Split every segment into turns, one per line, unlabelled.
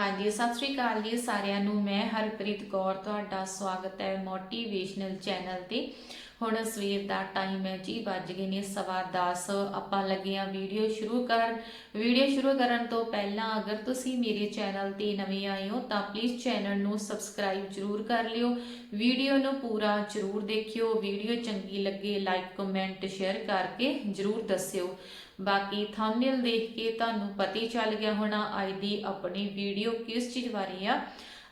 ਹਾਂਜੀ, ਸਤਿ ਸ੍ਰੀ ਅਕਾਲ ਜੀ ਸਾਰਿਆਂ ਨੂੰ। ਮੈਂ ਹਰਪ੍ਰੀਤ ਕੌਰ, ਤੁਹਾਡਾ ਸਵਾਗਤ ਹੈ ਮੋਟੀਵੇਸ਼ਨਲ ਚੈਨਲ ਤੇ। ਹੁਣ ਸਵੇਰ ਦਾ ਟਾਈਮ ਹੈ ਜੀ, ਵੱਜ ਗਏ ਨੇ ਸਵਾ 10 ਆਪਾਂ ਲੱਗੇ ਆ ਵੀਡੀਓ ਸ਼ੁਰੂ ਕਰਨ। ਵੀਡੀਓ ਸ਼ੁਰੂ ਕਰਨ ਤੋਂ ਪਹਿਲਾਂ ਅਗਰ ਤੁਸੀਂ ਮੇਰੇ ਚੈਨਲ ਤੇ ਨਵੇਂ ਆਏ ਹੋ, ਤਾਂ ਪਲੀਜ਼ ਚੈਨਲ ਨੂੰ ਸਬਸਕ੍ਰਾਈਬ ਜਰੂਰ ਕਰ ਲਿਓ। ਵੀਡੀਓ ਨੂੰ ਪੂਰਾ ਜਰੂਰ ਦੇਖਿਓ। ਵੀਡੀਓ ਚੰਗੀ ਲੱਗੇ ਲਾਈਕ ਕਮੈਂਟ ਸ਼ੇਅਰ ਕਰਕੇ ਜਰੂਰ ਦੱਸਿਓ। ਬਾਕੀ ਥੰਬਨੇਲ ਦੇਖ ਕੇ ਤੁਹਾਨੂੰ ਪਤਾ ਹੀ ਚੱਲ ਗਿਆ ਹੋਣਾ, ਅੱਜ ਦੀ ਆਪਣੀ ਵੀਡੀਓ ਕਿਸ ਚੀਜ਼ ਬਾਰੇ ਆ।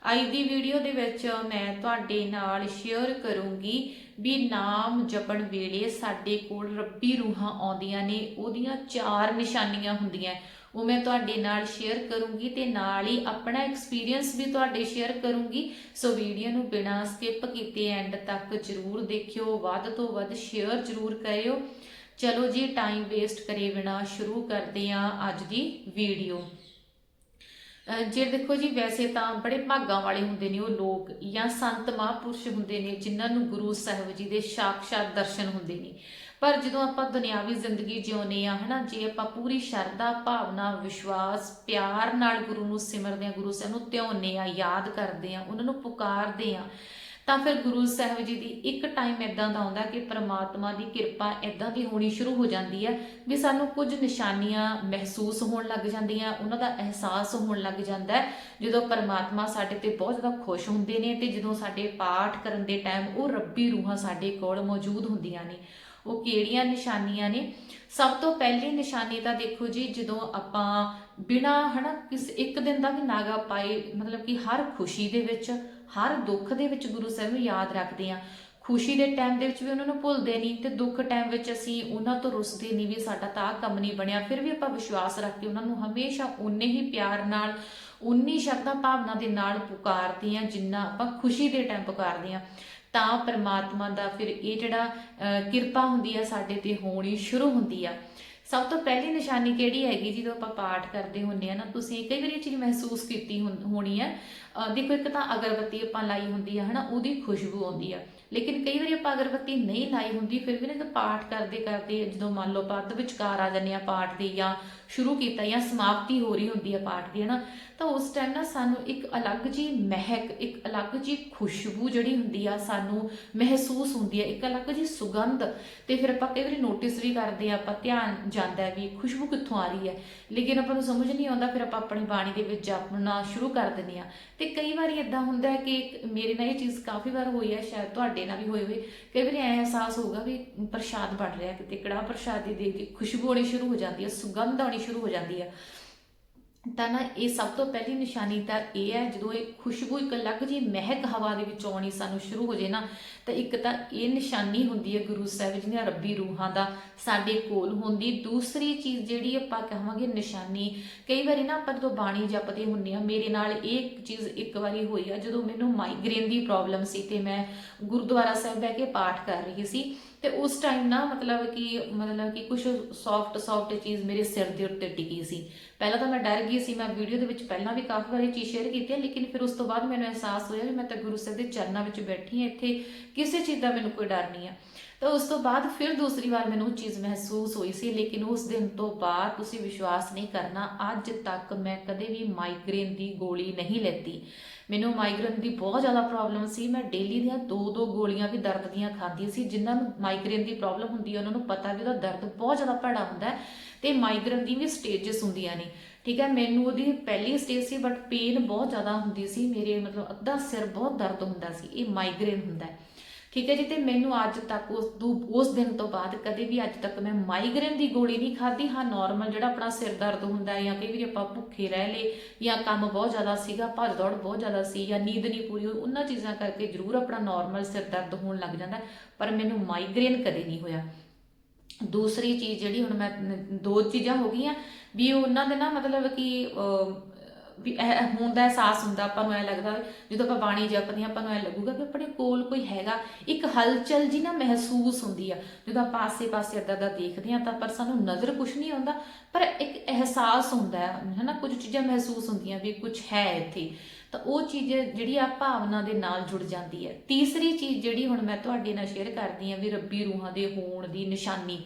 ਅੱਜ ਦੀ ਵੀਡੀਓ ਦੇ ਵਿੱਚ ਮੈਂ ਤੁਹਾਡੇ ਨਾਲ ਸ਼ੇਅਰ ਕਰੂੰਗੀ ਵੀ ਨਾਮ ਜਪਣ ਵੇਲੇ ਸਾਡੇ ਕੋਲ ਰੱਬੀ ਰੂਹਾਂ ਆਉਂਦੀਆਂ ਨੇ, ਉਹਦੀਆਂ ਚਾਰ ਨਿਸ਼ਾਨੀਆਂ ਹੁੰਦੀਆਂ। ਉਹ ਮੈਂ ਤੁਹਾਡੇ ਨਾਲ ਸ਼ੇਅਰ ਕਰੂੰਗੀ ਤੇ ਨਾਲ ਹੀ ਆਪਣਾ ਐਕਸਪੀਰੀਅੰਸ ਵੀ ਤੁਹਾਡੇ ਸ਼ੇਅਰ ਕਰੂੰਗੀ। ਸੋ ਵੀਡੀਓ ਨੂੰ ਬਿਨਾਂ ਸਕਿਪ ਕੀਤੇ ਐਂਡ ਤੱਕ ਜਰੂਰ ਦੇਖਿਓ, ਵੱਧ ਤੋਂ ਵੱਧ ਸ਼ੇਅਰ ਜਰੂਰ ਕਰਿਓ। ਚਲੋ ਜੀ ਟਾਈਮ ਵੇਸਟ ਕਰੇ ਬਿਨਾ ਸ਼ੁਰੂ ਕਰਦੇ ਹਾਂ ਅੱਜ ਦੀ ਵੀਡੀਓ ਜੇ ਦੇਖੋ ਜੀ, ਵੈਸੇ ਤਾਂ ਬੜੇ ਭਾਗਾਂ ਵਾਲੇ ਹੁੰਦੇ ਨੇ ਉਹ ਲੋਕ ਜਾਂ ਸੰਤ ਮਹਾਂਪੁਰਸ਼ ਹੁੰਦੇ ਨੇ ਜਿਨ੍ਹਾਂ ਨੂੰ ਗੁਰੂ ਸਾਹਿਬ ਜੀ ਦੇ ਸਾਖਸ਼ਾਤ ਦਰਸ਼ਨ ਹੁੰਦੇ ਨੇ। ਪਰ ਜਦੋਂ ਆਪਾਂ ਦੁਨਿਆਵੀ ਜ਼ਿੰਦਗੀ ਜਿਉਂਦੇ ਆ ਹਨਾ, ਜੇ ਆਪਾਂ ਪੂਰੀ ਸ਼ਰਧਾ, ਭਾਵਨਾ, ਵਿਸ਼ਵਾਸ, ਪਿਆਰ ਨਾਲ ਗੁਰੂ ਨੂੰ ਸਿਮਰਦੇ ਆ ਗੁਰੂ ਸਾਹਿਬ ਨੂੰ ਧਿਆਉਂਦੇ ਆ ਯਾਦ ਕਰਦੇ ਆ ਉਹਨਾਂ ਨੂੰ ਪੁਕਾਰਦੇ ਆ ਤਾਂ ਫਿਰ ਗੁਰੂ ਸਾਹਿਬ ਜੀ ਦੀ ਇੱਕ ਟਾਈਮ ਇਦਾਂ ਦਾ ਆਉਂਦਾ ਕਿ ਪ੍ਰਮਾਤਮਾ ਦੀ ਕਿਰਪਾ ਇਦਾਂ ਦੀ ਹੋਣੀ ਸ਼ੁਰੂ ਹੋ ਜਾਂਦੀ ਹੈ ਵੀ ਸਾਨੂੰ ਕੁਝ ਨਿਸ਼ਾਨੀਆਂ ਮਹਿਸੂਸ ਹੋਣ ਲੱਗ ਜਾਂਦੀਆਂ, ਉਹਨਾਂ ਦਾ ਅਹਿਸਾਸ ਹੋਣ ਲੱਗ ਜਾਂਦਾ ਜਦੋਂ ਪ੍ਰਮਾਤਮਾ ਸਾਡੇ ਤੇ ਬਹੁਤ ਜ਼ਿਆਦਾ ਖੁਸ਼ ਹੁੰਦੇ ਨੇ ਤੇ ਜਦੋਂ ਸਾਡੇ ਪਾਠ ਕਰਨ ਦੇ ਟਾਈਮ ਉਹ ਰੱਬੀ ਰੂਹਾਂ ਸਾਡੇ ਕੋਲ ਮੌਜੂਦ ਹੁੰਦੀਆਂ ਨੇ। ਉਹ ਕਿਹੜੀਆਂ ਨਿਸ਼ਾਨੀਆਂ ਨੇ? ਸਭ ਤੋਂ ਪਹਿਲੀ ਨਿਸ਼ਾਨੀ ਤਾਂ ਦੇਖੋ ਜੀ, ਜਦੋਂ ਆਪਾਂ ਬਿਨਾ ਹਨਾ ਕਿਸ ਇੱਕ ਦਿਨ ਦਾ ਵੀ ਨਾਗਾ ਪਾਏ, ਮਤਲਬ ਕਿ ਹਰ ਖੁਸ਼ੀ ਦੇ ਵਿੱਚ ਹਰ ਦੁੱਖ ਦੇ ਵਿੱਚ ਗੁਰੂ ਸਾਹਿਬ ਨੂੰ ਯਾਦ ਰੱਖਦੇ ਆ ਖੁਸ਼ੀ ਦੇ ਟਾਈਮ ਦੇ ਵਿੱਚ ਵੀ ਉਹਨਾਂ ਨੂੰ ਭੁੱਲਦੇ ਨਹੀਂ ਤੇ ਦੁੱਖ ਟਾਈਮ ਵਿੱਚ ਅਸੀਂ ਉਹਨਾਂ ਤੋਂ ਰੁੱਸਦੇ ਨਹੀਂ ਵੀ ਸਾਡਾ ਤਾਂ ਆਹ ਕੰਮ ਨਹੀਂ ਬਣਿਆ। ਫਿਰ ਵੀ ਆਪਾਂ ਵਿਸ਼ਵਾਸ ਰੱਖ ਕੇ ਉਹਨਾਂ ਨੂੰ ਹਮੇਸ਼ਾ ਉਨੇ ਹੀ ਪਿਆਰ ਨਾਲ ਉਨੀ ਸ਼ਰਧਾ ਭਾਵਨਾ ਦੇ ਨਾਲ ਪੁਕਾਰਦੇ ਆ ਜਿੰਨਾ ਆਪਾਂ ਖੁਸ਼ੀ ਦੇ ਟਾਈਮ ਪੁਕਾਰਦੇ ਆ ਤਾਂ ਪਰਮਾਤਮਾ ਦਾ ਫਿਰ ਇਹ ਜਿਹੜਾ ਅਹ, ਕਿਰਪਾ ਹੁੰਦੀ ਆ ਸਾਡੇ ਤੇ ਹੋਣੀ ਸ਼ੁਰੂ ਹੁੰਦੀ ਆ। ਸਭ ਤੋਂ ਪਹਿਲੀ ਨਿਸ਼ਾਨੀ ਕਿਹੜੀ ਹੈਗੀ? ਜਦੋਂ ਆਪਾਂ ਪਾਠ ਕਰਦੇ ਹੁੰਨੇ ਆ ਨਾ, ਤੁਸੀਂ ਕਈ ਵਾਰੀ ਇਹ ਚੀਜ਼ ਮਹਿਸੂਸ ਕੀਤੀ ਹੁੰ- ਹੋਣੀ ਹੈ ਦੇਖੋ, ਇੱਕ ਤਾਂ ਅਗਰਬੱਤੀ ਆਪਾਂ ਲਾਈ ਹੁੰਦੀ ਆ, ਹਨਾ, ਉਹਦੀ ਖੁਸ਼ਬੂ ਆਉਂਦੀ ਆ। ਲੇਕਿਨ ਕਈ ਵਾਰੀ ਆਪਾਂ ਅਗਰਬੱਤੀ ਨਹੀਂ ਲਾਈ ਹੁੰਦੀ, ਫਿਰ ਵੀ ਨਾ ਜਦੋਂ ਪਾਠ ਕਰਦੇ ਕਰਦੇ ਜਦੋਂ ਮੰਨ ਲਓ ਪੱਦ ਵਿਚਕਾਰ ਆ ਜਾਂਦੇ ਆ ਪਾਠ ਦੇ ਜਾਂ ਸ਼ੁਰੂ ਕੀਤਾ ਜਾਂ ਸਮਾਪਤੀ ਹੋ ਰਹੀ ਹੁੰਦੀ ਆ ਪਾਠ ਦੀ ਹੈ ਨਾ ਤਾਂ ਉਸ ਟਾਈਮ ਨਾ ਸਾਨੂੰ ਇੱਕ ਅਲੱਗ ਜੀ ਮਹਿਕ, ਇੱਕ ਅਲੱਗ ਜੀ ਖੁਸ਼ਬੂ ਜਿਹੜੀ ਹੁੰਦੀ ਆ ਸਾਨੂੰ ਮਹਿਸੂਸ ਹੁੰਦੀ ਹੈ ਇੱਕ ਅਲੱਗ ਜੀ ਸੁਗੰਧ। ਤੇ ਫਿਰ ਆਪਾਂ ਕਈ ਵਾਰੀ ਨੋਟਿਸ ਵੀ ਕਰਦੇ ਆ, ਆਪਾਂ ਧਿਆਨ ਜਾਂਦਾ ਵੀ ਖੁਸ਼ਬੂ ਕਿੱਥੋਂ ਆ ਰਹੀ ਹੈ ਲੇਕਿਨ ਆਪਾਂ ਨੂੰ ਸਮਝ ਨਹੀਂ ਆਉਂਦਾ, ਫਿਰ ਆਪਾਂ ਆਪਣੀ ਬਾਣੀ ਦੇ ਵਿੱਚ ਜਪਣਾ ਸ਼ੁਰੂ ਕਰ ਦਿੰਦੇ ਆ। ਤੇ ਕਈ ਵਾਰੀ ਇਦਾਂ ਹੁੰਦਾ ਹੈ ਕਿ ਮੇਰੇ ਨਾਲ ਇਹ ਚੀਜ਼ ਕਾਫੀ ਵਾਰ ਹੋਈ ਹੈ ਸ਼ਾਇਦ ਤੁਹਾਡੇ ਨਾਲ ਵੀ ਹੋਈ ਹੋਵੇ ਕਈ ਵਾਰੀ ਐ ਅਹਿਸਾਸ ਹੋਊਗਾ ਵੀ ਪ੍ਰਸ਼ਾਦ ਬਣ ਰਿਹਾ, ਕਿਤੇ ਕੜਾ ਪ੍ਰਸ਼ਾਦ ਦੀ ਕੇ ਖੁਸ਼ਬੂ ਆਉਣੀ ਸ਼ੁਰੂ ਹੋ ਜਾਂਦੀ ਹੈ ਸੁਗੰਧ ਆਉਣੀ ਸ਼ੁਰੂ ਹੋ ਜਾਂਦੀ ਹੈ ਤਾਂ ਨਾ ਇਹ ਸਭ ਤੋਂ ਪਹਿਲੀ ਨਿਸ਼ਾਨੀ ਤਾਂ ਇਹ ਹੈ, ਜਦੋਂ ਇਹ ਖੁਸ਼ਬੂ ਇੱਕ ਅਲੱਗ ਜੀ ਮਹਿਕ ਹਵਾ ਦੇ ਵਿੱਚ ਆਉਣੀ ਸਾਨੂੰ ਸ਼ੁਰੂ ਹੋ ਜੇ ਨਾ, ਤਾਂ ਇੱਕ ਤਾਂ ਇਹ ਨਿਸ਼ਾਨੀ ਹੁੰਦੀ ਹੈ ਗੁਰੂ ਸਾਹਿਬ ਜੀ ਦੀਆਂ ਰੱਬੀ ਰੂਹਾਂ ਦਾ, ਸਾਡੇ ਕੋਲ ਹੁੰਦੀ। ਦੂਸਰੀ ਚੀਜ਼ ਜਿਹੜੀ ਆਪਾਂ ਕਹਾਂਗੇ ਨਿਸ਼ਾਨੀ, ਕਈ ਵਾਰੀ ਨਾ ਆਪਾਂ ਜਦੋਂ ਬਾਣੀ ਜਪਦੇ ਹੁੰਨੇ ਆ ਮੇਰੇ ਨਾਲ ਇਹ ਚੀਜ਼ ਇੱਕ ਵਾਰੀ ਹੋਈ ਆ, ਜਦੋਂ ਮੈਨੂੰ ਮਾਈਗ੍ਰੇਨ ਦੀ ਪ੍ਰੋਬਲਮ ਸੀ ਤੇ ਮੈਂ ਗੁਰਦੁਆਰਾ ਸਾਹਿਬ ਬਹਿ ਕੇ ਪਾਠ ਕਰ ਰਹੀ ਸੀ। ਤੇ ਉਸ ਟਾਈਮ ਨਾ ਮਤਲਬ ਕਿ ਮਤਲਬ ਕਿ ਕੁਝ ਸੌਫਟ ਸੌਫਟ ਚੀਜ਼ ਮੇਰੇ ਸਿਰ ਦੇ ਉੱਤੇ ਟਿਕੀ ਸੀ। ਪਹਿਲਾਂ ਤਾਂ ਮੈਂ ਡਰ ਗਈ ਸੀ, ਮੈਂ ਵੀਡੀਓ ਦੇ ਵਿੱਚ ਪਹਿਲਾਂ ਵੀ ਕਾਫੀ ਵਾਰੀ ਚੀਜ਼ ਸ਼ੇਅਰ ਕੀਤੀ ਹੈ, ਲੇਕਿਨ ਫਿਰ ਉਸ ਤੋਂ ਬਾਅਦ ਮੈਨੂੰ ਅਹਿਸਾਸ ਹੋਇਆ ਵੀ ਮੈਂ ਤਾਂ ਗੁਰੂ ਸਾਹਿਬ ਦੇ ਚਰਨਾਂ ਵਿੱਚ ਬੈਠੀ ਹਾਂ, ਇੱਥੇ ਕਿਸੇ ਚੀਜ਼ ਦਾ ਮੈਨੂੰ ਕੋਈ ਡਰ ਨਹੀਂ ਹੈ। ਤਾਂ ਉਸ ਤੋਂ ਬਾਅਦ ਫਿਰ ਦੂਸਰੀ ਵਾਰ ਮੈਨੂੰ ਉਹ ਚੀਜ਼ ਮਹਿਸੂਸ ਹੋਈ ਸੀ, ਲੇਕਿਨ ਉਸ ਦਿਨ ਤੋਂ ਬਾਅਦ ਤੁਸੀਂ ਵਿਸ਼ਵਾਸ ਨਹੀਂ ਕਰਨਾ, ਅੱਜ ਤੱਕ ਮੈਂ ਕਦੇ ਵੀ ਮਾਈਗ੍ਰੇਨ ਦੀ ਗੋਲੀ ਨਹੀਂ ਲੈਤੀ ਮੈਨੂੰ ਮਾਈਗ੍ਰੇਨ ਦੀ ਬਹੁਤ ਜ਼ਿਆਦਾ ਪ੍ਰੋਬਲਮ ਸੀ। ਮੈਂ ਡੇਲੀ ਦੀਆਂ ਦੋ ਦੋ ਗੋਲੀਆਂ ਵੀ ਦਰਦ ਦੀਆਂ ਖਾਂਦੀ ਸੀ। ਜਿਨ੍ਹਾਂ ਨੂੰ ਮਾਈਗ੍ਰੇਨ ਦੀ ਪ੍ਰੋਬਲਮ ਹੁੰਦੀ ਹੈ, ਉਹਨਾਂ ਨੂੰ ਪਤਾ ਵੀ ਉਹਦਾ ਦਰਦ ਬਹੁਤ ਜ਼ਿਆਦਾ ਭੈੜਾ ਹੁੰਦਾ ਹੈ ਤੇ ਮਾਈਗ੍ਰੇਨ ਦੀ ਵੀ ਸਟੇजेस ਹੁੰਦੀਆਂ ਨੇ। ਠੀਕ ਹੈ, ਮੈਨੂੰ ਉਹਦੀ ਪਹਿਲੀ ਸਟੇਜ ਸੀ ਬਟ ਪੇਨ ਬਹੁਤ ਜ਼ਿਆਦਾ ਹੁੰਦੀ ਸੀ। ਮੇਰੇ ਮਤਲਬ ਅੱਧਾ ਸਿਰ ਬਹੁਤ ਦਰਦ ਹੁੰਦਾ ਸੀ। ਇਹ ਮਾਈਗ੍ਰੇਨ ਹੁੰਦਾ ਹੈ। ਠੀਕ ਹੈ ਜੀ, ਤੇ ਮੈਨੂੰ ਅੱਜ ਤੱਕ ਉਸ ਉਸ ਦਿਨ ਤੋਂ ਬਾਅਦ ਕਦੇ ਵੀ ਅੱਜ ਤੱਕ ਮੈਂ ਮਾਈਗ੍ਰੇਨ ਦੀ ਗੋਲੀ ਨਹੀਂ ਖਾਧੀ। ਹਾਂ ਨਾਰਮਲ ਜਿਹੜਾ ਆਪਣਾ ਸਿਰ ਦਰਦ ਹੁੰਦਾ ਹੈ ਜਾਂ ਕਈ ਵਾਰੀ ਆਪਾਂ ਭੁੱਖੇ ਰਹਿ ਲਏ ਜਾਂ ਕੰਮ ਬਹੁਤ ਜ਼ਿਆਦਾ ਸੀਗਾ ਭੱਜ ਦੌੜ ਬਹੁਤ ਜ਼ਿਆਦਾ ਸੀ ਜਾਂ ਨੀਂਦ ਨਹੀਂ ਪੂਰੀ ਹੋਈ, ਉਹਨਾਂ ਚੀਜ਼ਾਂ ਕਰਕੇ ਜ਼ਰੂਰ ਆਪਣਾ ਨਾਰਮਲ ਸਿਰ ਦਰਦ ਹੋਣ ਲੱਗ ਜਾਂਦਾ, ਪਰ ਮੈਨੂੰ ਮਾਈਗ੍ਰੇਨ ਕਦੇ ਨਹੀਂ ਹੋਇਆ। ਦੂਸਰੀ ਚੀਜ਼ ਜਿਹੜੀ ਹੁਣ ਮੈਂ, ਦੋ ਚੀਜ਼ਾਂ ਹੋ ਗਈਆਂ, ਵੀ ਉਹਨਾਂ ਦੇ ਨਾ ਮਤਲਬ ਕਿ ਵੀ ਇਹ ਹੋਣ ਦਾ ਅਹਿਸਾਸ ਹੁੰਦਾ ਆਪਾਂ ਨੂੰ, ਐ ਲੱਗਦਾ ਜਦੋਂ ਆਪਾਂ ਬਾਣੀ ਜਪਦੇ ਹਾਂ, ਆਪਾਂ ਨੂੰ ਐ ਲੱਗੂਗਾ ਕਿ ਆਪਣੇ ਕੋਲ ਕੋਈ ਹੈਗਾ। ਇੱਕ ਹਲਚਲ ਜੀ ਨਾ ਮਹਿਸੂਸ ਹੁੰਦੀ ਆ। ਜਦੋਂ ਆਪਾਂ ਆਸੇ-ਪਾਸੇ ਅੱਦਾ ਦਾ ਦੇਖਦੇ ਹਾਂ ਤਾਂ ਪਰ ਸਾਨੂੰ ਨਜ਼ਰ ਕੁਝ ਨਹੀਂ ਆਉਂਦਾ, ਪਰ ਇੱਕ ਅਹਿਸਾਸ ਹੁੰਦਾ ਹੈ ਹਨਾ, ਕੁਝ ਚੀਜ਼ਾਂ ਮਹਿਸੂਸ ਹੁੰਦੀਆਂ ਵੀ ਕੁਝ ਹੈ ਇੱਥੇ। ਤਾਂ ਉਹ ਚੀਜ਼ ਜਿਹੜੀ ਆ ਭਾਵਨਾ ਦੇ ਨਾਲ ਜੁੜ ਜਾਂਦੀ ਹੈ। ਤੀਸਰੀ ਚੀਜ਼ ਜਿਹੜੀ ਹੁਣ ਮੈਂ ਤੁਹਾਡੇ ਨਾਲ ਸ਼ੇਅਰ ਕਰਦੀ ਹਾਂ ਵੀ ਰੱਬੀ ਰੂਹਾਂ ਦੇ ਹੋਣ ਦੀ ਨਿਸ਼ਾਨੀ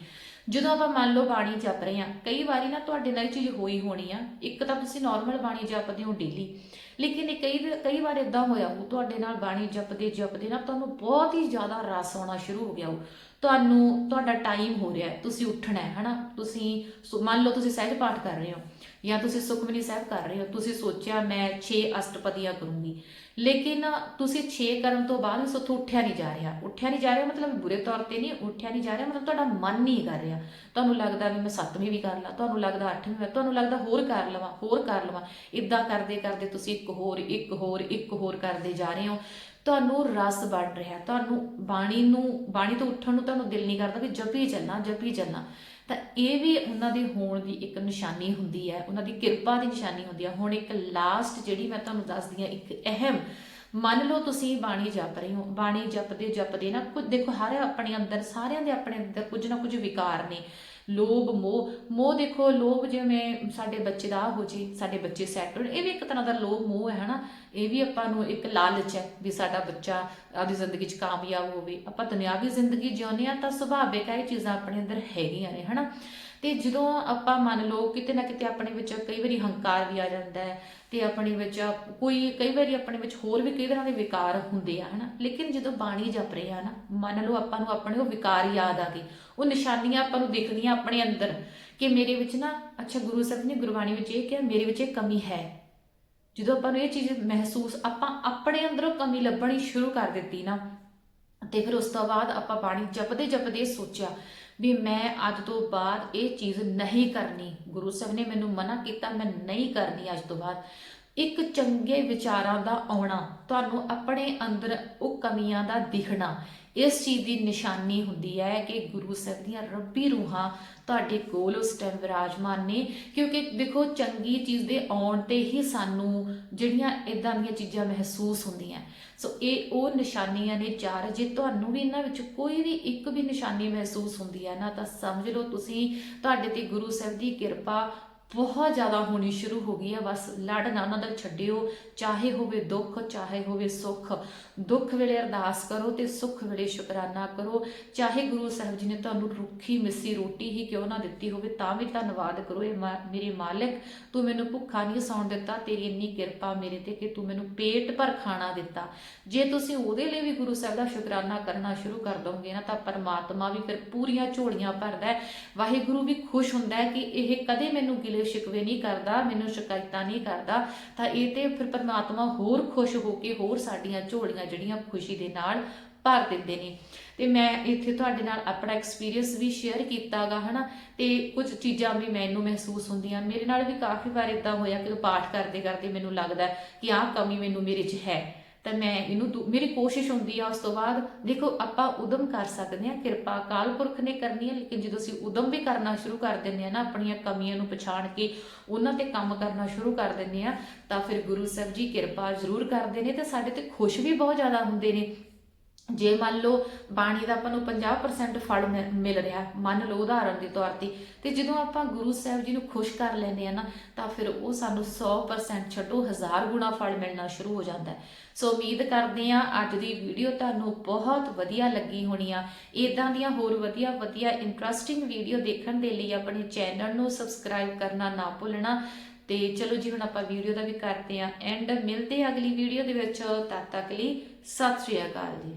ਜਦੋਂ ਆਪਾਂ ਮੰਨ ਲਓ ਬਾਣੀ ਜਪ ਰਹੇ ਹਾਂ, ਕਈ ਵਾਰੀ ਨਾ ਤੁਹਾਡੇ ਨਾਲ ਇਹ ਚੀਜ਼ ਹੋਈ ਹੋਣੀ ਆ, ਇੱਕ ਤਾਂ ਤੁਸੀਂ ਨਾਰਮਲ ਬਾਣੀ ਜਪਦੇ ਹੋ ਡੇਲੀ ਲੇਕਿਨ ਇਹ ਕਈ ਕਈ ਵਾਰ ਇਦਾਂ ਹੋਇਆ ਹੋ ਤੁਹਾਡੇ ਨਾਲ ਬਾਣੀ ਜਪਦੇ ਜਪਦੇ ਨਾ ਤੁਹਾਨੂੰ ਬਹੁਤ ਹੀ ਜ਼ਿਆਦਾ ਰਸ ਆਉਣਾ ਸ਼ੁਰੂ ਹੋ ਗਿਆ ਹੋ ਤੁਹਾਨੂੰ, ਤੁਹਾਡਾ ਟਾਈਮ ਹੋ ਰਿਹਾ ਤੁਸੀਂ ਉੱਠਣਾ ਹੈ, ਹਨਾ? ਤੁਸੀਂ, ਸੋ- ਮੰਨ ਲਓ ਤੁਸੀਂ ਸਹਿਜ ਪਾਠ ਕਰ ਰਹੇ ਹੋ ਜਾਂ ਤੁਸੀਂ ਸੁਖਮਨੀ ਸਾਹਿਬ ਕਰ ਰਹੇ ਹੋ, ਤੁਸੀਂ ਸੋਚਿਆ ਮੈਂ 6 ਅਸ਼ਟਪਦੀਆਂ ਕਰੂੰਗੀ। ਲੇਕਿਨ ਤੁਸੀਂ 6 ਕਰਨ ਤੋਂ ਬਾਅਦ ਉਸ ਉੱਥੋਂ ਉੱਠਿਆ ਨਹੀਂ ਜਾ ਰਿਹਾ। ਉੱਠਿਆ ਨਹੀਂ ਜਾ ਰਿਹਾ ਮਤਲਬ ਬੁਰੇ ਤੌਰ ਤੇ ਨਹੀਂ, ਉੱਠਿਆ ਨਹੀਂ ਜਾ ਰਿਹਾ ਮਤਲਬ ਤੁਹਾਡਾ ਮਨ ਨਹੀਂ ਕਰ ਰਿਹਾ। ਤੁਹਾਨੂੰ ਲੱਗਦਾ ਵੀ ਮੈਂ ਸੱਤਵੀਂ ਵੀ ਕਰ ਲਾਂ, ਤੁਹਾਨੂੰ ਲੱਗਦਾ ਅੱਠਵੀਂ ਵੀ, ਤੁਹਾਨੂੰ ਲੱਗਦਾ ਹੋਰ ਕਰ ਲਵਾਂ, ਹੋਰ ਕਰ ਲਵਾਂ। ਇਦਾਂ ਕਰਦੇ ਕਰਦੇ ਤੁਸੀਂ ਇੱਕ ਹੋਰ ਇੱਕ ਹੋਰ ਇੱਕ ਹੋਰ ਕਰਦੇ ਜਾ ਰਹੇ ਹੋ। ਤੁਹਾਨੂੰ ਰਸ ਬਣ ਰਿਹਾ, ਤੁਹਾਨੂੰ ਬਾਣੀ ਨੂੰ, ਬਾਣੀ ਤੋਂ ਉੱਠਣ ਨੂੰ ਤੁਹਾਨੂੰ ਦਿਲ ਨਹੀਂ ਕਰਦਾ ਵੀ ਜਪੀ ਚੱਲਣਾ ਜਪੀ ਚੱਲਣਾ ਤਾਂ ਇਹ ਵੀ ਉਹਨਾਂ ਦੇ ਹੋਣ ਦੀ ਇੱਕ ਨਿਸ਼ਾਨੀ ਹੁੰਦੀ ਹੈ, ਉਹਨਾਂ ਦੀ ਕਿਰਪਾ ਦੀ ਨਿਸ਼ਾਨੀ ਹੁੰਦੀ ਹੈ। ਹੁਣ ਇੱਕ ਲਾਸਟ ਜਿਹੜੀ ਮੈਂ ਤੁਹਾਨੂੰ ਦੱਸਦੀ ਹਾਂ, ਇੱਕ ਅਹਿਮ, ਮੰਨ ਲਓ ਤੁਸੀਂ ਬਾਣੀ ਜਪ ਰਹੇ ਹੋ, ਬਾਣੀ ਜਪਦੇ ਜਪਦੇ ਨਾ ਕੁਝ, ਦੇਖੋ ਹਰ ਆਪਣੇ ਅੰਦਰ, ਸਾਰਿਆਂ ਦੇ ਆਪਣੇ ਅੰਦਰ ਕੁਝ ਨਾ ਕੁਝ ਵਿਕਾਰ ਨੇ। ਲੋਭ, ਮੋਹ। ਮੋਹ ਦੇਖੋ, ਲੋਭ ਜਿਵੇਂ ਸਾਡੇ ਬੱਚੇ ਦਾ ਹੋ ਜੀ, ਸਾਡੇ ਬੱਚੇ ਸੈਟਲ ਇਹ ਵੀ ਇੱਕ ਤਰ੍ਹਾਂ ਦਾ ਲੋਭ, ਮੋਹ ਹੈ ਹਨਾ। ਇਹ ਵੀ ਆਪਾਂ ਨੂੰ ਇੱਕ ਲਾਲਚ ਹੈ ਵੀ ਸਾਡਾ ਬੱਚਾ ਆਪਦੀ ਜ਼ਿੰਦਗੀ 'ਚ ਕਾਮਯਾਬ ਹੋਵੇ। ਆਪਾਂ ਦੁਨਿਆਵੀ ਜ਼ਿੰਦਗੀ ਜਿਉਂਦੇ ਆ ਤਾਂ ਸੁਭਾਵਿਕ ਹੈ ਇਹ ਚੀਜ਼ਾਂ ਆਪਣੇ ਅੰਦਰ ਹੈਗੀਆਂ ਨੇ, ਹਨਾ। ਤੇ ਜਦੋਂ ਆਪਾਂ ਮੰਨ ਲਓ ਕਿਤੇ ਨਾ ਕਿਤੇ ਆਪਣੇ ਵਿੱਚ ਕਈ ਵਾਰੀ ਹੰਕਾਰ ਵੀ ਆ ਜਾਂਦਾ ਹੈ ਤੇ ਆਪਣੇ ਵਿੱਚ ਕੋਈ ਕਈ ਵਾਰੀ ਆਪਣੇ ਵਿੱਚ ਹੋਰ ਵੀ ਕਈ ਤਰ੍ਹਾਂ ਦੇ ਵਿਕਾਰ ਹੁੰਦੇ ਆ, ਹਨਾ? ਲੇਕਿਨ ਜਦੋਂ ਬਾਣੀ ਜਪ ਰਹੇ ਆ ਨਾ, ਮੰਨ ਲਓ ਆਪਾਂ ਨੂੰ ਆਪਣੇ ਉਹ ਵਿਕਾਰ ਯਾਦ ਆ ਗਏ। ਉਹ ਨਿਸ਼ਾਨੀਆਂ ਆਪਾਂ ਨੂੰ ਦਿਖਦੀਆਂ ਆਪਣੇ ਅੰਦਰ ਕਿ ਮੇਰੇ ਵਿੱਚ ਨਾ, ਅੱਛਾ ਗੁਰੂ ਸਾਹਿਬ ਨੇ ਗੁਰਬਾਣੀ ਵਿੱਚ ਇਹ ਕਿਹਾ, ਮੇਰੇ ਵਿੱਚ ਇਹ ਕਮੀ ਹੈ। ਜਦੋਂ ਆਪਾਂ ਨੂੰ ਇਹ ਚੀਜ਼ ਮਹਿਸੂਸ, ਆਪਾਂ ਆਪਣੇ ਅੰਦਰੋਂ ਕਮੀ ਲੱਭਣੀ ਸ਼ੁਰੂ ਕਰ ਦਿੱਤੀ ਨਾ, ਤੇ ਫਿਰ ਉਸ ਤੋਂ ਬਾਅਦ ਆਪਾਂ ਬਾਣੀ ਜਪਦੇ ਜਪਦੇ ਸੋਚਿਆ ਵੀ ਮੈਂ ਅੱਜ ਤੋਂ ਬਾਅਦ ਇਹ ਚੀਜ਼ ਨਹੀਂ ਕਰਨੀ। ਗੁਰੂ ਸਾਹਿਬ ਨੇ ਮੈਨੂੰ ਮਨਾ ਕੀਤਾ, ਮੈਂ ਨਹੀਂ ਕਰਨੀ ਅੱਜ ਤੋਂ ਬਾਅਦ। ਇੱਕ ਚੰਗੇ ਵਿਚਾਰਾਂ ਦਾ ਆਉਣਾ, ਤੁਹਾਨੂੰ ਆਪਣੇ ਅੰਦਰ ਉਹ ਕਮੀਆਂ ਦਾ ਦਿਖਣਾ ਇਸ ਚੀਜ਼ ਦੀ ਨਿਸ਼ਾਨੀ ਹੁੰਦੀ ਹੈ ਕਿ ਗੁਰੂ ਸਾਹਿਬ ਦੀਆਂ ਰੱਬੀ ਰੂਹਾਂ ਤੁਹਾਡੇ ਕੋਲ ਉਸ ਟਾਈਮ ਵਿਰਾਜਮਾਨ ਨੇ, ਕਿਉਂਕਿ ਦੇਖੋ ਚੰਗੀ ਚੀਜ਼ ਦੇ ਆਉਣ ਤੇ ਹੀ ਸਾਨੂੰ ਜਿਹੜੀਆਂ ਇਦਾਂ ਦੀਆਂ ਚੀਜ਼ਾਂ ਮਹਿਸੂਸ ਹੁੰਦੀਆਂ। ਸੋ ਇਹ ਉਹ ਨਿਸ਼ਾਨੀਆਂ ਨੇ ਚਾਰ, ਜੇ ਤੁਹਾਨੂੰ ਵੀ ਇਹਨਾਂ ਵਿੱਚ ਕੋਈ ਵੀ ਇੱਕ ਵੀ ਨਿਸ਼ਾਨੀ ਮਹਿਸੂਸ ਹੁੰਦੀ ਹੈ ਨਾ, ਤਾਂ ਸਮਝ ਲਓ ਤੁਸੀਂ ਤੁਹਾਡੇ ਤੇ ਗੁਰੂ ਸਾਹਿਬ ਦੀ ਕਿਰਪਾ ਬਹੁਤ ਜ਼ਿਆਦਾ ਹੋਣੀ ਸ਼ੁਰੂ ਹੋ ਗਈ ਹੈ। ਬਸ ਲੜ ਨਾ ਉਹਨਾਂ ਦਾ ਛੱਡਿਓ। ਚਾਹੇ ਹੋਵੇ ਦੁੱਖ, ਚਾਹੇ ਹੋਵੇ ਸੁੱਖ। ਦੁੱਖ ਵੇਲੇ ਅਰਦਾਸ ਕਰੋ ਤੇ ਸੁੱਖ ਵੇਲੇ ਸ਼ੁਕਰਾਨਾ ਕਰੋ। ਚਾਹੇ ਗੁਰੂ ਸਾਹਿਬ ਜੀ ਨੇ ਤੁਹਾਨੂੰ ਰੁੱਖੀ, ਮਿੱਸੀ ਰੋਟੀ ਹੀ ਕਿਉਂ ਨਾ ਦਿੱਤੀ ਹੋਵੇ, ਤਾਂ ਵੀ ਧੰਨਵਾਦ ਕਰੋ। ਇਹ ਮਾ- ਮੇਰੇ ਮਾਲਕ, ਤੂੰ ਮੈਨੂੰ ਭੁੱਖਾ ਨਹੀਂ ਸੌਣ ਦਿੱਤਾ। ਤੇਰੀ ਇੰਨੀ ਕਿਰਪਾ ਮੇਰੇ ਤੇ ਕਿ ਤੂੰ ਮੈਨੂੰ ਪੇਟ ਭਰ ਖਾਣਾ ਦਿੱਤਾ। ਜੇ ਤੁਸੀਂ ਉਹਦੇ ਲਈ ਵੀ ਗੁਰੂ ਸਾਹਿਬ ਦਾ ਸ਼ੁਕਰਾਨਾ ਕਰਨਾ ਸ਼ੁਰੂ ਕਰ ਦੋਗੇ ਨਾ, ਤਾਂ ਪਰਮਾਤਮਾ ਵੀ ਫਿਰ ਪੂਰੀਆਂ ਝੋਲੀਆਂ ਭਰਦਾ ਹੈ। ਵਾਹਿਗੁਰੂ ਵੀ ਖੁਸ਼ ਹੁੰਦਾ ਹੈ ਕਿ ਇਹ ਕਦੇ ਮੈਨੂੰ ਗਿਲੇ ਸ਼ਿਕਵੇ ਨਹੀਂ ਕਰਦਾ, ਮੈਨੂੰ ਸ਼ਿਕਾਇਤਾਂ ਨਹੀਂ ਕਰਦਾ, ਤਾਂ ਇਹ ਤੇ ਫਿਰ ਪਰਮਾਤਮਾ ਹੋਰ ਖੁਸ਼ ਹੋ ਕੇ ਹੋਰ ਸਾਡੀਆਂ ਝੋਲੀਆਂ ਜਿਹੜੀਆਂ ਖੁਸ਼ੀ ਦੇ ਨਾਲ ਭਰ ਦਿੰਦੇ ਨੇ। ਤੇ ਮੈਂ ਇੱਥੇ ਤੁਹਾਡੇ ਨਾਲ ਆਪਣਾ ਐਕਸਪੀਰੀਅੰਸ ਵੀ ਸ਼ੇਅਰ ਕੀਤਾਗਾ, ਹਨਾ? ਤੇ ਕੁਝ ਚੀਜ਼ਾਂ ਵੀ ਮੈਨੂੰ ਮਹਿਸੂਸ ਹੁੰਦੀਆਂ। ਮੇਰੇ ਨਾਲ ਵੀ ਕਾਫੀ ਵਾਰ ਇਦਾਂ ਹੋਇਆ ਕਿ ਪਾਠ ਕਰਦੇ ਕਰਦੇ ਮੈਨੂੰ ਲੱਗਦਾ ਕਿ ਆਹ ਕਮੀ ਮੈਨੂੰ ਮੇਰੇ 'ਚ ਹੈ। ਤਾਂ ਮੈਂ ਇਹਨੂੰ ਦੂ- ਮੇਰੀ ਕੋਸ਼ਿਸ਼ ਹੁੰਦੀ ਆ ਉਸ ਤੋਂ ਬਾਅਦ, ਦੇਖੋ ਆਪਾਂ ਉਦਮ ਕਰ ਸਕਦੇ ਆ ਕਿਰਪਾ ਅਕਾਲ ਪੁਰਖ ਨੇ ਕਰਨੀ ਹੈ, ਲੇਕਿਨ ਜਦੋਂ ਅਸੀਂ ਉਦਮ ਵੀ ਕਰਨਾ ਸ਼ੁਰੂ ਕਰ ਦਿੰਦੇ ਆ ਨਾ, ਆਪਣੀਆਂ ਕਮੀਆਂ ਨੂੰ ਪਛਾਣ ਕੇ ਉਹਨਾਂ ਤੇ ਕੰਮ ਕਰਨਾ ਸ਼ੁਰੂ ਕਰ ਦਿੰਦੇ ਆ ਤਾਂ ਫਿਰ ਗੁਰੂ ਸਾਹਿਬ ਜੀ ਕਿਰਪਾ ਜ਼ਰੂਰ ਕਰਦੇ ਨੇ ਤੇ ਸਾਡੇ ਤੇ ਖੁਸ਼ ਵੀ ਬਹੁਤ ਜ਼ਿਆਦਾ ਹੁੰਦੇ ਨੇ। ਜੇ ਮੰਨ ਲਓ ਬਾਣੀ ਦਾ ਆਪਾਂ ਨੂੰ 50% ਫਲ ਮਿ- ਮਿਲ ਰਿਹਾ, ਮੰਨ ਲਓ ਉਦਾਹਰਨ ਦੇ ਤੌਰ ਤੇ ਤੇ ਜਦੋਂ ਆਪਾਂ ਗੁਰੂ ਸਾਹਿਬ ਜੀ ਨੂੰ ਖੁਸ਼ ਕਰ ਲੈਂਦੇ ਆ ਨਾ, ਤਾਂ ਫਿਰ ਉਹ ਸਾਨੂੰ 100% ਛੱਡੋ, ਹਜ਼ਾਰ ਗੁਣਾ ਫਲ ਮਿਲਣਾ ਸ਼ੁਰੂ ਹੋ ਜਾਂਦਾ ਸੋ ਉਮੀਦ ਕਰਦੇ ਆ ਅੱਜ ਦੀ ਵੀਡੀਓ ਤੁਹਾਨੂੰ ਬਹੁਤ ਵਧੀਆ ਲੱਗੀ ਹੋਣੀ ਆ। ਇਦਾਂ ਦੀਆਂ ਹੋਰ ਵਧੀਆ ਵਧੀਆ ਇੰਟਰਸਟਿੰਗ ਵੀਡੀਓ ਦੇਖਣ ਦੇ ਲਈ ਆਪਣੇ ਚੈਨਲ ਨੂੰ ਸਬਸਕ੍ਰਾਈਬ ਕਰਨਾ ਨਾ ਭੁੱਲਣਾ। ਤੇ ਚਲੋ ਜੀ, ਹੁਣ ਆਪਾਂ ਵੀਡੀਓ ਦਾ ਵੀ ਕਰਦੇ ਆ ਐਂਡ ਮਿਲਦੇ ਆ ਅਗਲੀ ਵੀਡੀਓ ਦੇ ਵਿੱਚ। ਤਦ ਤੱਕ ਲਈ ਸਤਿ ਸ਼੍ਰੀ ਅਕਾਲ ਜੀ।